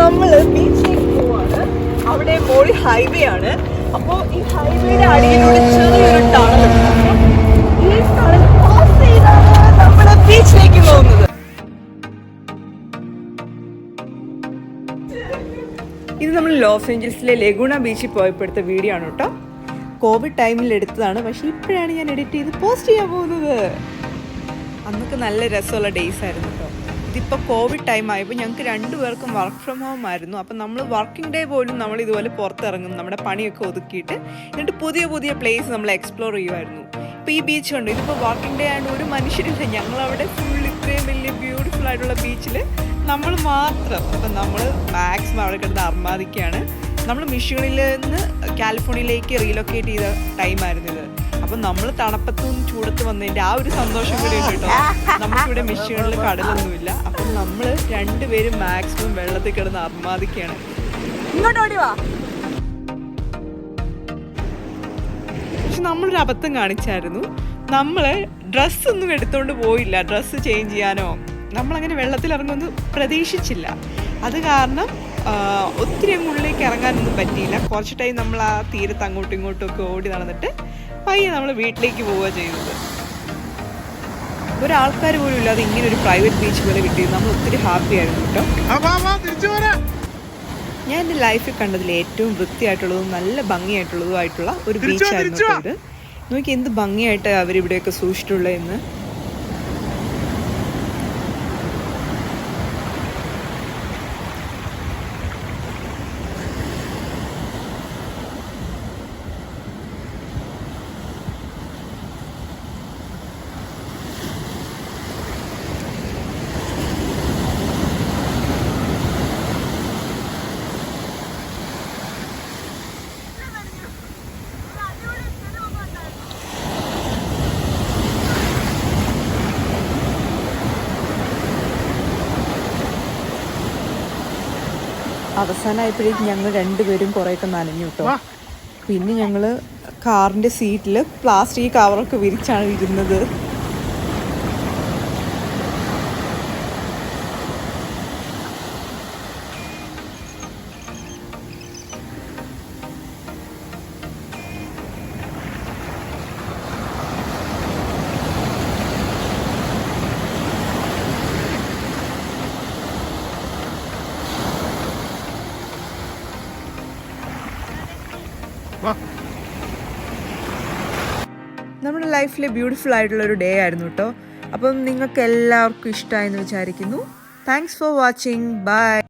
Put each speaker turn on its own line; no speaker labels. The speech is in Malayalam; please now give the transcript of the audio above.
നമ്മൾ ബീച്ചിലേക്ക് പോവാണ്. അവിടെ മോളി ഹൈവേ ആണ്. അപ്പോ ഈ ഹൈവേയുടെ അടിയിലൂടെ ചെറിയൊരു ടണൽ ഈ ടണൽ പാസ് ചെയ്താണ് നമ്മൾ ബീച്ചിലേക്ക് പോകുന്നത്. ഇത് നമ്മൾ ലോസ് ഏഞ്ചൽസിലെ ലെഗുണ ബീച്ചിൽ പോയപ്പോഴത്തെ വീഡിയോ ആണ് കേട്ടോ. കോവിഡ് ടൈമിൽ എടുത്തതാണ്. പക്ഷെ ഇപ്പോഴാണ് ഞാൻ എഡിറ്റ് ചെയ്ത് പോസ്റ്റ് ചെയ്യാൻ പോകുന്നത്. അന്നൊക്കെ നല്ല രസമുള്ള ഡേയ്സ് ആയിരുന്നു. ഇതിപ്പോൾ കോവിഡ് ടൈം ആയപ്പോൾ ഞങ്ങൾക്ക് രണ്ടുപേർക്കും വർക്ക് ഫ്രം ഹോം ആയിരുന്നു. അപ്പം നമ്മൾ വർക്കിംഗ് ഡേ പോലും നമ്മൾ ഇതുപോലെ പുറത്തിറങ്ങും നമ്മുടെ പണിയൊക്കെ ഒതുക്കിയിട്ട് എന്നിട്ട് പുതിയ പുതിയ പ്ലേസ് നമ്മൾ എക്സ്പ്ലോർ ചെയ്യുമായിരുന്നു ഇപ്പോൾ ഈ ബീച്ച് ഉണ്ട് ഇതിപ്പോൾ വർക്കിംഗ് ഡേ ആയതുകൊണ്ട് ഒരു മനുഷ്യരില്ല ഞങ്ങളവിടെ ഫുൾ ഇത്രയും വലിയ ബ്യൂട്ടിഫുൾ ആയിട്ടുള്ള ബീച്ചിൽ നമ്മൾ മാത്രം. അപ്പം നമ്മൾ മാക്സിമം അവിടെ കിടന്ന് അർമാദിക്കുകയാണ്. നമ്മൾ മിഷീണിൽ നിന്ന് കാലിഫോർണിയയിലേക്ക് റീലൊക്കേറ്റ് ചെയ്ത ടൈമായിരുന്നു ഇത്. അപ്പം നമ്മൾ തണുപ്പത്തും ചൂടത്ത് വന്നതിന്റെ ആ ഒരു സന്തോഷം കൂടി ഉണ്ട് കേട്ടോ. നമുക്കിവിടെ മെഷീനുകളിൽ കടലൊന്നുമില്ല. അപ്പൊ നമ്മൾ രണ്ടുപേരും മാക്സിമം വെള്ളത്തിൽ കിടന്ന് അർമാദിക്കുകയാണ്. വാ. പക്ഷെ നമ്മളൊരു അബദ്ധം കാണിച്ചായിരുന്നു. നമ്മൾ ഡ്രസ്സ് ഒന്നും എടുത്തുകൊണ്ട് പോയില്ല. ഡ്രസ്സ് ചേഞ്ച് ചെയ്യാനോ. നമ്മളങ്ങനെ വെള്ളത്തിൽ ഇറങ്ങുമെന്ന് പ്രതീക്ഷിച്ചില്ല. അത് കാരണം ഒത്തിരി അങ്ങ് ഉള്ളിലേക്ക് ഇറങ്ങാനൊന്നും പറ്റിയില്ല. കുറച്ച് ടൈം നമ്മൾ ആ തീരത്ത് അങ്ങോട്ടും ഇങ്ങോട്ടും ഒക്കെ ഓടി നടന്നിട്ട് പയ്യെ നമ്മൾ വീട്ടിലേക്ക് പോവുക ചെയ്തത് ഒരാൾക്കാർ പോലും ഇല്ലാതെ ഇങ്ങനെ ഒരു പ്രൈവറ്റ് ബീച്ച് പോലെ കിട്ടി നമ്മൾ ഒത്തിരി ഹാപ്പി ആയിരുന്നു കേട്ടോ. ഞാൻ എന്റെ ലൈഫിൽ കണ്ടതിൽ ഏറ്റവും വൃത്തിയായിട്ടുള്ളതും നല്ല ഭംഗിയായിട്ടുള്ളതുമായിട്ടുള്ള ഒരു ബീച്ചായിരുന്നു ഇത്. നോക്കി എന്ത് ഭംഗിയായിട്ട് അവരിവിടെയൊക്കെ സൂക്ഷിച്ചിട്ടുള്ളതെന്ന്. അവസാനമായപ്പോഴേക്കും ഞങ്ങൾ രണ്ടുപേരും കുറേയൊക്കെ നനഞ്ഞു കേട്ടോ. പിന്നെ ഞങ്ങൾ കാറിന്റെ സീറ്റിൽ പ്ലാസ്റ്റിക് കവറൊക്കെ വിരിച്ചാണ് ഇരുന്നത്. നമ്മുടെ ലൈഫിലെ ബ്യൂട്ടിഫുൾ ആയിട്ടുള്ള ഒരു ഡേ ആയിരുന്നു കേട്ടോ അപ്പം നിങ്ങൾക്ക് എല്ലാവർക്കും ഇഷ്ടമായെന്ന് വിചാരിക്കുന്നു. Thanks for watching bye